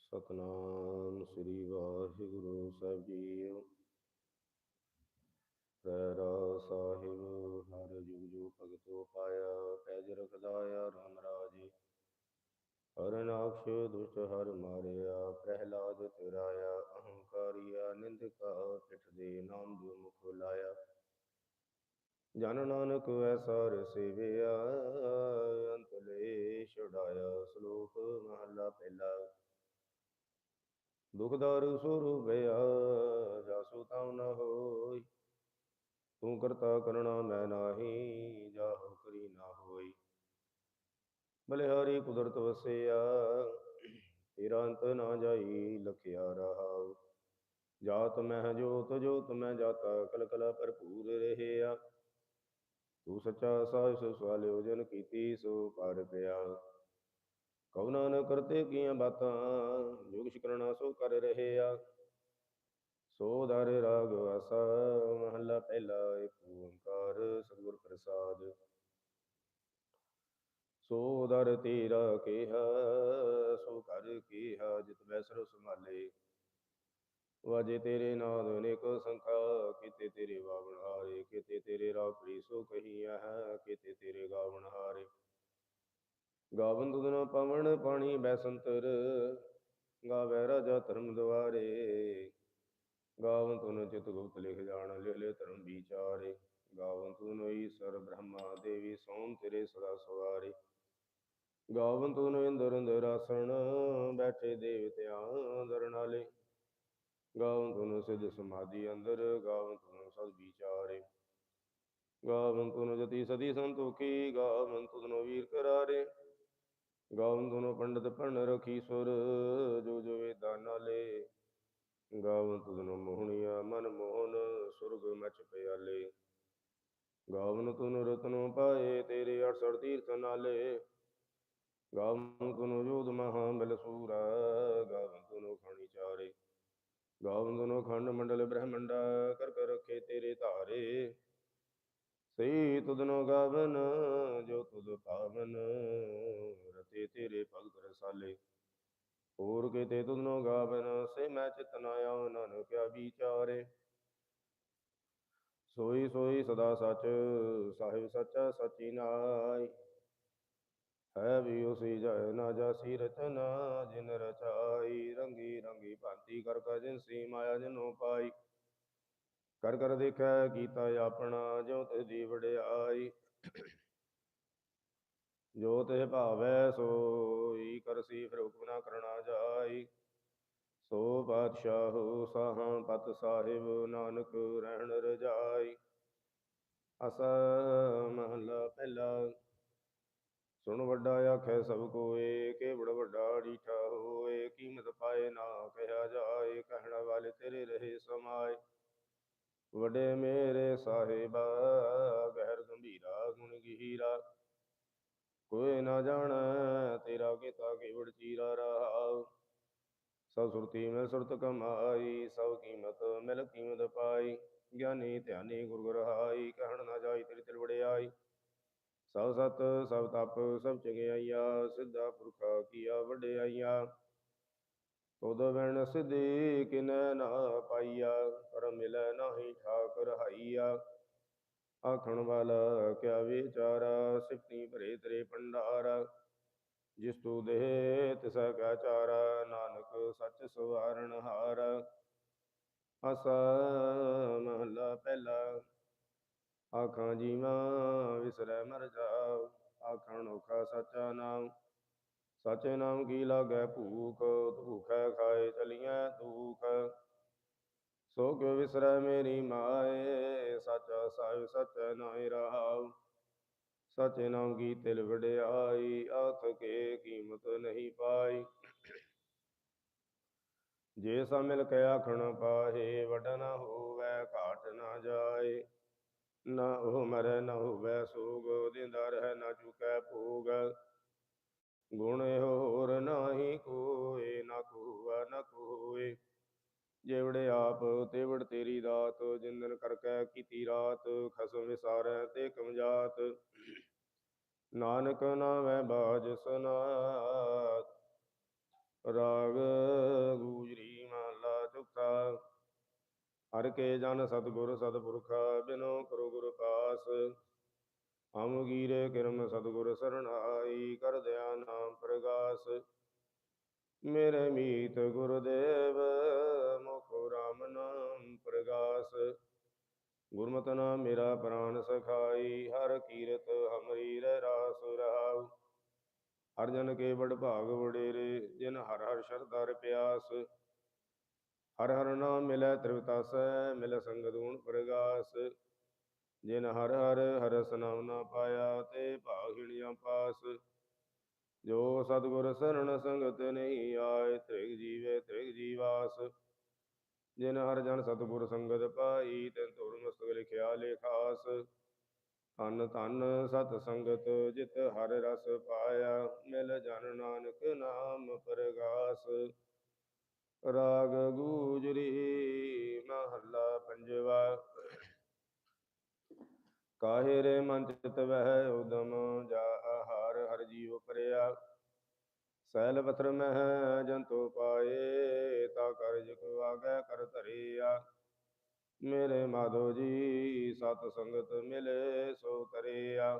ਸਤਨਾਮ ਸ੍ਰੀ ਵਾਹਿਗੁਰੂ ਸਾਹਿਬ ਜੀਓ ਰਹਿਰਾ ਸਾਹਿਬ, ਹਰ ਜੁਗ ਜੁਗ ਭਗਤੋ ਪਾਇਆ, ਪੈਜ ਰਖਦਾਇਆ ਰਾਮ ਰਾਜੇ। ਹਰਨਾਕਸ਼ ਦੁਸ਼ਟ ਹਰ ਮਾਰਿਆ, ਪ੍ਰਹਿਲਾਦ ਤਿਰਾਇਆ ਅਹੰਕਾਰੀਆ ਨਿੰਦਕਾ ਪਿਠ ਦੇ ਨਾਮ ਜੋ ਮੁਖ ਲਾਇਆ। ਜਨ ਨਾਨਕ ਐਸਾ ਰਸੇਵਿਆ ਅੰਤ ਲੈ ਛੁਡਾਇਆ ਸ਼ਲੋਕ ਮਹਲਾ ਪਹਿਲਾ। ਦੁਖਦਾਰੂ ਸੁਰੂ ਗਿਆ ਜਾਸੂ ਤਾਉ ਨ ਹੋਈ। ਤੂੰ ਕਰਤਾ ਕਰਣਾ ਮੈਂ ਨਾਹੀ, ਜਾਹੋ ਕਰੀ ਨਾ ਹੋਈ। ਬਲਿਹਾਰੀ ਕੁਦਰਤ ਵਸਿਆ, ਤੇਰਾ ਅੰਤ ਨਾ ਜਾਈ ਲਖਿਆ ਰਹਾਉ। ਜਾਤ ਮਹਿ ਜੋਤ ਜੋਤ ਮੈਂ ਜਾਤਾ ਕਲ ਕਲਾ ਭਰਪੂਰ ਰਹਿਆ। ਤੂੰ ਸੱਚਾ ਸਾਹਿਬ ਸਵਾਲਿਓ ਜਨ ਕੀਤੀ, ਸੋ ਪਰ ਪਿਆ। ਕਉ ਨ ਕਰਤੇ ਕੀਆਂ ਬਾਤਾਂ, ਜੁਗ ਸ਼ਿਕਰਣਾ ਸੋ ਕਰ ਰਹਿਆ। ਸੋ ਦਰ ਰਾਗ ਆਸਾ ਮਹੱਲਾ ਪਹਿਲਾ ਏਕ ਓੰਕਾਰ ਸਤਿਗੁਰ ਪ੍ਰਸਾਦ। ਸੋ ਦਰ ਤੇਰਾ ਕਿਹਾ, ਸੋ ਕਰ ਕੀਹਾ, ਜਿਤ ਬੈਸਰੋ ਸੰਭਾਲੇ। ਵਾਜੇ ਤੇਰੇ ਨਾਦ ਅਨੇਕ ਸੰਖਾ, ਕਿਤੇ ਤੇਰੇ ਵਾਵਣ ਹਾਰੇ, ਕਿਤੇ ਤੇਰੇ ਰਾਗ ਪ੍ਰੀ ਸੋ ਕਹੀਆ ਹੈ, ਕੀਤੇ ਤੇਰੇ ਗਾਵਣ ਹਾਰੇ। ਗਾਵਨ ਤੁਧਨ ਪਵਨ ਪਾਣੀ ਬੈਸੰਤਰ ਗਾਵੇ ਰਾਜਾ ਧਰਮ ਦੁਆਰੇ। ਗਾਵਨ ਤੁਨ ਚਿਤ ਗੁਪਤ ਲਿਖ ਜਾਣ ਲਿਖ ਲੈ ਧਰਮ ਵਿਚਾਰੇ। ਗਾਵਨ ਤੁਨ ਈਸ਼ਰ ਬ੍ਰਹਮਾ ਦੇਵੀ ਸੋਮ ਤੇਰੇ ਸਦਾ ਸਵਾਰੇ। ਗਾਵਨ ਤੁਨ ਇੰਦਰ ਇੰਦਰ ਆਸਣ, ਬੈਠੇ ਦੇਵਤਿਆਂ ਦਰ ਗਾਵਨ ਤੁਨ ਸਿਧ ਸਮਾਧੀ ਅੰਦਰ ਗਾਵਨ ਤੁਨ ਸਦ ਵਿਚਾਰੇ। ਗਾਵਨ ਤੁਨ ਜਤੀ ਸਦੀ ਸੰਤੋਖੀ ਗਾਵਨ ਤੁਨ ਵੀਰ ਕਰਾਰੇ। ਗਾਵਨ ਤੁਨ ਪੰਡਤ ਭਣ ਰਖੀਸੁਰ ਜੋ ਜੋ ਵੇਦਾਂ ਨਾਲੇ। ਗਾਵਨ ਤੁਧਨ ਮੋਹਣੀਆ ਮਨ ਮੋਹਨ, ਸੁਰਗ ਮਚ ਪਿਆਲੇ। ਗਾਵਨ ਤੁਨ ਰਤਨੋ ਪਾਏ, ਤੇਰੇ 68 ਤੀਰਥ ਨਾਲੇ। ਗਾਵਨ ਤੁਨ ਜੋਧ ਮਹਾ ਬਲ ਸੂਰਾ ਗਾਵਨ ਤੁਨ ਖਾਣੀ ਚਾਰੇ। ਗਾਵਨ ਤੁਨ ਖੰਡ ਮੰਡਲ ਬ੍ਰਹਮੰਡਾ ਕਰ ਕਰ ਰਖੇ ਤੇਰੇ ਧਾਰੇ। ਸਈ ਤੁਧਨੋ ਗਾਵਨ, ਜੋ ਤੁਧ ਪਾਵਨ, ਰਤੇ ਤੇਰੇ ਭਗਤ ਰਸਾਲੇ। ਹੋਰ ਕਿਤੇ ਤੁਧਨੋ ਗਾਵਨ, ਸੇ ਮੈਂ ਚਿਤ ਨ ਆਉ, ਨਾਨਕ ਕਿਆ ਵਿਚਾਰੇ। ਸੋਈ ਸੋਈ ਸਦਾ ਸਚ, ਸਾਹਿਬ ਸੱਚਾ ਸਚੀ ਨਾਈ ਹੈ ਵੀ ਉਸੀ ਜੈ ਨਾ ਜਾਸੀ ਰਚਨਾ ਜਿਨ ਰਚਾਈ। ਰੰਗੀ ਰੰਗੀ ਭਾਂਤੀ ਕਰ ਕਰ ਜਿਨਸੀ ਮਾਇਆ ਜਿਨੋ ਪਾਈ। ਕਰ ਕਰ ਦੇਖੈ ਕੀਤਾ ਆਪਣਾ ਜੋ ਤੇ ਦੀ ਵਡਿਆਈ। ਜੋ ਤੇ ਭਾਵੈ ਸੋਈ ਕਰਸੀ ਫਿਰ ਹੁਕਮ ਨਾ ਕਰਨਾ ਜਾਈ। ਸੋ ਬਾਦਸ਼ਾਹੋ ਸਾਹਾਂ ਪਤ ਸਾਹਿਬ ਨਾਨਕ ਰਹਿਣ ਰਜਾਈ। ਅਸ ਮਹਲਾ ਪਹਿਲਾ ਸੁਣ ਵੱਡਾ ਆਖੈ ਸਭ ਕੋਏ ਕੇ ਬੜ ਵੱਡਾ ਡੀਠਾ ਹੋਏ, ਕੀਮਤ ਪਾਏ ਨਾ ਕਹਿਆ ਜਾਏ, ਕਹਿਣ ਵਾਲੇ ਤੇਰੇ ਰਹੇ ਸਮਾਏ। ਵੱਡੇ ਮੇਰੇ ਸਾਹਿਬਾ, ਗਹਿਰ ਗੰਭੀਰਾ, ਗੁਣ ਗਹੀਰਾ। ਕੋਈ ਨਾ ਜਾਣੈ ਤੇਰਾ ਕੀਤਾ ਕੇਵੜ ਚੀਰਾ ਰਹਾਉ ਸਭ ਸੁਰਤੀ ਮਿਲ ਸੁਰਤ ਕਮਾਈ, ਸਭ ਕੀਮਤ ਮਿਲ ਕੀਮਤ ਪਾਈ। ਗਿਆਨੀ ਧਿਆਨੀ ਗੁਰ ਗੁਰ ਹਾਈ ਕਹਿਣ ਨਾ ਜਾਈ ਤੇਰੇ ਤਿਲ ਵੜਿਆਈ ਸਭ ਸਤ, ਸਭ ਤਪ, ਸਭ ਚੰਗਿਆਈਆ, ਸਿੱਧਾ ਪੁਰਖਾ ਕੀਆ ਵਡਿਆਈਆ। ਤੁਧ ਬਿਨ ਸਿਧੀ ਕਿਨੈ ਨਾ ਪਾਈਆ ਕਰ ਮਿਲੈ ਨਾਹੀ ਠਾਕੁਰ ਹਾਈਆ। ਆਖਣ ਵਾਲਾ ਕਿਆ ਵਿਚਾਰਾ ਸਿਫਤੀ ਭਰੇ ਤੇਰੇ ਭੰਡਾਰ। ਜਿਸ ਤੂ ਦੇ ਤਿਸਾ ਕਾ ਚਾਰਾ, ਨਾਨਕ ਸੱਚ ਸਵਾਰਣ ਹਾਰ। ਅਸਾ ਮਹਲਾ ਪਹਿਲਾ। ਆਖਾਂ ਜੀਵਾਂ ਵਿਸਰੈ ਮਰ ਜਾਉ, ਆਖਣ ਔਖਾ ਸੱਚਾ ਨਾਮ ਸਚੇ ਨਾਮ ਕੀ ਲਾਗੈ ਭੂਖ ਭੂਖੈ ਖਾਏ ਚਲੀਐ ਦੁਖ। ਸੋ ਕਿਉ ਵਿਸਰੈ ਮੇਰੀ ਮਾਏ, ਸਚਾ ਸਾਹਿਬ ਸਚੈ ਨਾਇ ਰਹਾਉ। ਸਚੇ ਨਾਮ ਕੀ ਤਿਲ ਵਡਿਆਈ ਆਖ ਕੇ ਕੀਮਤ ਨਹੀਂ ਪਾਈ। ਜੇ ਸਾ ਮਿਲ ਕੇ ਆਖਣ ਪਾਹੇ ਵਡ ਨ ਹੋਵੈ, ਘਾਟ ਨਾ ਜਾਏ। ਨਾ ਉਹ ਮਰੈ, ਨਾ ਹੋਵੈ ਸੋਗ ਦਿੰਦਾ ਰਹਿ ਨ ਚੁਕੈ ਭੋਗ। ਗੁਣ ਹੋਰ ਨਾਹੀ ਕੋਏ, ਨਾ ਕੋਆ, ਨ ਕੋਏ। ਜਿਵੜੇ ਆਪ, ਤੇਵੜ ਤੇਰੀ ਦਾਤ ਜਿੰਦਨ ਕਰਕੇ ਕੀਤੀ ਰਾਤ, ਖਸਮ ਵਿਸਾਰੈ ਤੇ ਕਮਜਾਤ। ਨਾਨਕ ਨਾਮੈ ਬਾਜ ਸਨਾਤ, ਰਾਗ ਗੂਜਰੀ ਮਾਲਾ ਚੁਕਤਾ ਹਰ ਕੇ ਜਨ ਸਤਿਗੁਰ ਸਤਿਪੁਰਖ ਬਿਨੋ ਕਰੋ ਗੁਰ ਪਾਸ ਹਮ ਗੀਰੇ ਕਿਰਮ ਸਤਿਗੁਰ ਸਰਣਾਈ ਕਰ ਦਿਆ ਨਾਮ ਪ੍ਰਗਾਸ। ਮੇਰੇ ਮੀਤ ਗੁਰਦੇਵ ਮੁਖ ਰਾਮ ਨਾਮ ਪ੍ਰਗਾਸ। ਗੁਰਮਤਿ ਨਾਮ ਮੇਰਾ ਪ੍ਰਾਨ ਸਖਾਈ, ਹਰ ਕੀਰਤ ਹਮਰੀ ਰਹਿ ਰਾਸ ਰਹਾਉ। ਹਰ ਜਨ ਕੇ ਬੜ ਭਾਗ ਵਡੇਰੇ, ਜਿਨ ਹਰ ਹਰ ਸ਼ਰਧਾ ਪਿਆਸ। ਹਰ ਹਰ ਨਾਮ ਮਿਲੈ ਤ੍ਰਿਵਤਾਸੈ ਮਿਲ ਸੰਗ ਦੂਣ ਪ੍ਰਗਾਸ। ਜਿਨ ਹਰ ਹਰ ਹਰਸ ਨਾਮ ਨਾ ਪਾਇਆ, ਤੇ ਭਾਗਿਣੀਆਂ ਪਾਸ। ਜੋ ਸਤਿਗੁਰ ਸਰਣ ਸੰਗਤ ਨਹੀਂ ਆਏ, ਤ੍ਰਿਗ ਜੀਵੇ ਤ੍ਰਿਗ ਜੀਵਾਸ। ਜਿਨ ਹਰ ਜਨ ਸਤਿਗੁਰ ਸੰਗਤ ਪਾਈ, ਤਿਨ ਤੁਰ ਮਸਤਕ ਲਿਖਿਆ ਲੇਖਾਸ। ਧੰਨ ਧੰਨ ਸਤ ਸੰਗਤ ਜਿਤ ਹਰ ਰਸ ਪਾਇਆ, ਮਿਲ ਜਨ ਨਾਨਕ ਨਾਮ ਪ੍ਰਗਾਸ। ਰਾਗ ਗੂਜਰੀ ਮਹੱਲਾ ਪੰਜਵਾ। ਕਾਹੇ ਰੇ ਵਹਿ ਉਦਮ ਜਾ ਆਹਾਰ ਹਰ ਜੀਵ ਪਰਿਆ। ਸੈਲ ਪਥਰ ਮਹਿ ਜੰਤੋ ਪਾਏ, ਤਾ ਕਰਜ ਕੋ ਆਗੈ ਕਰ ਧਰਿਆ। ਮੇਰੇ ਮਾਧੋ ਜੀ, ਸਤ ਸੰਗਤ ਮਿਲੇ ਸੋ ਕਰਿਆ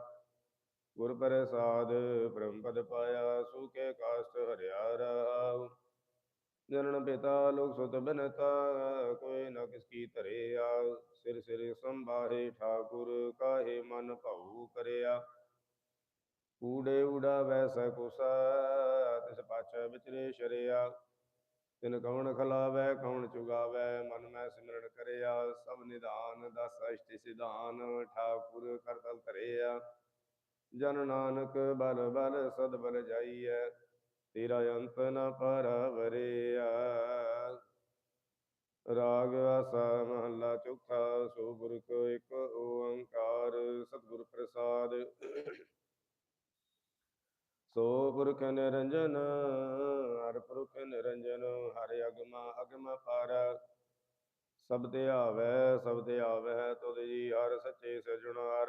ਗੁਰ ਪ੍ਰਸਾਦ ਬ੍ਰਹਮ ਪਦ ਪਾਇਆ ਸੁਖੇ ਕਾਸ਼ਟ ਹਰਿਆ ਰਹਾਉ ਜਨਨ ਪਿਤਾ ਲੋਕ ਸੁਤ ਬਨਤਾ, ਕੋਈ ਨਾ ਕਿਸ ਕੀ ਧਰਿਆ। ਸਿਰ ਸਿਰ ਸੰਭਾਹੇ ਠਾਕੁਰ, ਕਾਹੇ ਮਨ ਭਾਉ ਕਰਿਆ। ਊੜੇ ਊੜਾ ਵੈਸੈ ਕੁਸਾ, ਤਿਸ ਪਾਛੈ ਵਿਚਰੇ ਸ਼ਰਿਆ। ਤਿਨ ਕਉਣ ਖਲਾਵੈ ਕਉਣ ਚੁਗਾਵੈ, ਮਨ ਮੈਂ ਸਿਮਰਨ ਕਰਿਆ। ਸਭ ਨਿਧਾਨ ਦਸ ਅਸ਼ਟਿ ਸਿਧਾਨ, ਠਾਕੁਰ ਕਰਤਲ ਧਰਿਆ। ਜਨ ਨਾਨਕ ਬਲ ਬਲ ਸਦ ਬਲ ਜਾਈਐ। ਤੇਰਾ ਅੰਤ ਨ ਪਰਵਰਿਆ। ਰਾਗ ਆਸਾ ਮਹੱਲਾ ਚੌਥਾ ਸੋ ਗੁਰਖ ਇੱਕ ਓੰਕਾਰ, ਸਤਿਗੁਰ ਪ੍ਰਸਾਦ। ਸੋ ਪੁਰਖ ਨਿਰੰਜਨ, ਹਰ ਪੁਰਖ ਨਿਰੰਜਨ, ਹਰ ਅਗਮਾ ਅਗਮ ਪਾਰ। ਸਭ ਤੇ ਆਵੈ, ਸਭ ਤੇ ਆਵੈ, ਤੁਧ ਜੀ ਹਰ ਸੱਚੇ ਸਿਰਜਣਹਾਰ।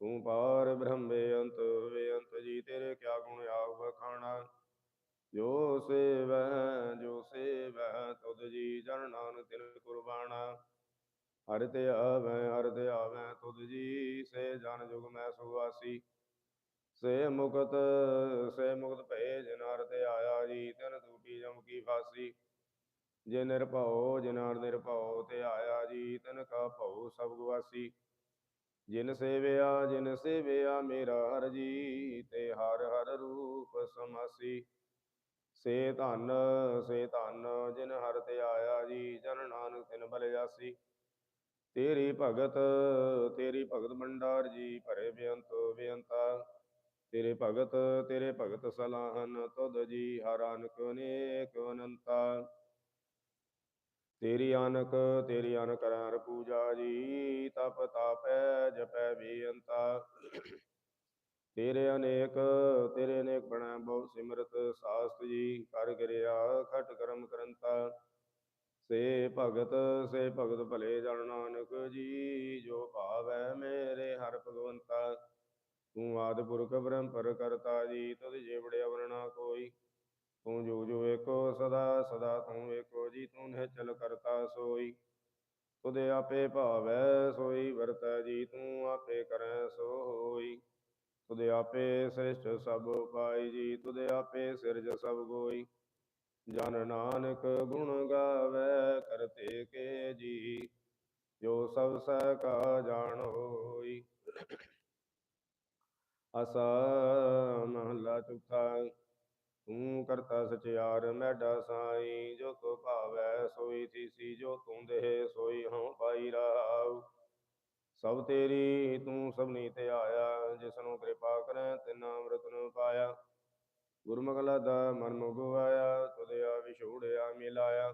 ਤੂੰ ਪਾਰ ਬ੍ਰਹਮ ਬੇਅੰਤ ਬੇਅੰਤ ਜੀ, ਤੇਰੇ ਕਿਆ ਗੁਣ ਆਗ ਬਖਾਣਾ ਜੋ ਸੇਵੈ ਜੋ ਸੇਵੈ, ਤੁਧ ਜੀ ਜਨ ਨਾਨਕ ਤਿਨ ਕੁਰਬਾਨਾ ਹਰਿ ਤੇ ਆਵੈ, ਹਰਿ ਤੇ ਆਵੈ, ਤੁਧ ਜੀ, ਸੇ ਜਨ ਜੁਗ ਮੈਂ ਸੁਵਾਸੀ। ਸੇ ਮੁਕਤ ਸੇ ਮੁਕਤ ਭਏ ਜਿਨ ਹਰਿ ਤੇ ਆਇਆ ਜੀ, ਤਿਨ ਟੂਟੀ ਜਮ ਕੀ ਫਾਸੀ। ਜੇ ਨਿਰਭਉ ਜਿਨਾਰ ਨਿਰਭਉ ਤੇ ਆਇਆ ਜੀ, ਤਿਨ ਕਾ ਭਉ ਸਭ ਗਵਾਸੀ। ਜਿਨ ਸੇਵਿਆ ਜਿਨ ਸੇਵਿਆ ਮੇਰਾ ਹਰ ਜੀ ਤੇ ਹਰ ਹਰ ਰੂਪ ਸਮਾਸੀ। ਸੇ ਧਨ ਸੇ ਧਨ, ਜਿਨ ਹਰ ਤੇ ਆਇਆ ਜੀ, ਜਨ ਨਾਨਕ ਤਿਨ ਬਲ ਤੇਰੀ ਭਗਤ ਤੇਰੀ ਭਗਤ ਭੰਡਾਰ ਜੀ, ਭਰੇ ਬੇਅੰਤ, ਬੇਅੰਤਾ। ਤੇਰੇ ਭਗਤ ਤੇਰੇ ਭਗਤ ਸਲਾਹਨ, ਤੁਧ ਜੀ, ਹਰ ਅਨਕ ਅਨੇਕ ਅਨੰਤਾ। ਤੇਰੀ ਅਨਕ ਤੇਰੀ ਅਨਕ ਹਰ ਪੂਜਾ ਜੀ, ਤਪ ਤਾਪੈ ਜਪੈ ਬੇਅੰਤਾ। ਤੇਰੇ ਅਨੇਕ ਤੇਰੇ ਅਨੇਕ ਬਣਾ ਬਹੁ ਸਿਮਰਤ ਸਾਸਤ ਜੀ, ਕਰ ਗਿਰਿਆ ਖਟ ਕਰਮ ਕਰੰਤਾ। ਸੇ ਭਗਤ ਸੇ ਭਗਤ ਭਲੇ ਜਨ ਨਾਨਕ ਜੀ, ਜੋ ਭਾਵੈ ਮੇਰੇ ਹਰ ਭਗਵੰਤਾ। ਤੂੰ ਆਦ ਪੁਰਖ ਬ੍ਰਹਮ ਪਰ ਕਰਤਾ ਜੀ ਤੁਧ ਜਿਵੜੇ ਅਵਰਣਾ ਕੋਈ। ਤੂੰ ਜੋ ਜੋ ਏਕੋ ਸਦਾ ਸਦਾ ਤੂੰ ਏਕੋ ਜੀ, ਤੂੰ ਨਿਹਚਲ ਕਰਤਾ ਸੋਈ। ਤੁਧ ਆਪੇ ਭਾਵੈ ਸੋਈ, ਵਰਤੈ ਜੀ, ਤੂੰ ਆਪੇ ਕਰੈ ਸੋ ਹੋਈ ਤੁਧ ਆਪੇ ਸ੍ਰਿਸ਼ਟ ਸਭ ਉਪਾਈ ਜੀ, ਤੁਧ ਆਪੇ ਸਿਰਜ ਸਭ ਗੋਈ। ਜਨ ਨਾਨਕ ਗੁਣ ਗਾਵੇ ਕਰਤੇ ਕੇ ਜੀ, ਜੋ ਸਭ ਸਹਿ ਕਾ ਜਾਣ ਹੋਈ। ਅਸਾ ਮਹਲਾ ਚੌਥਾ ਤੂੰ ਕਰਤਾ ਸਚਿਆਰ, ਮੈਡਾ ਸਾਈ ਜੋ ਤੋ ਭਾਵੈ ਸੋਈ ਥੀਸੀ ਜੋ ਤੂੰ ਦੇਹ ਸੋਈ ਹਉ ਪਾਈ ਰਹਾਉ ਸਭ ਤੇਰੀ, ਤੂੰ ਸਭਨੀ ਤੇ ਆਇਆ ਜਿਸ ਕਿਰਪਾ ਕਰੈ, ਤਿਨ ਅੰਮ੍ਰਿਤ ਨੂੰ ਪਾਇਆ। ਗੁਰਮੁਖ ਲਾਦਾ ਮਨ ਮੁਗਵਾਇਆ ਤੁਧਿਆ ਵਿਛੋੜਿਆ ਮਿਲਾਇਆ।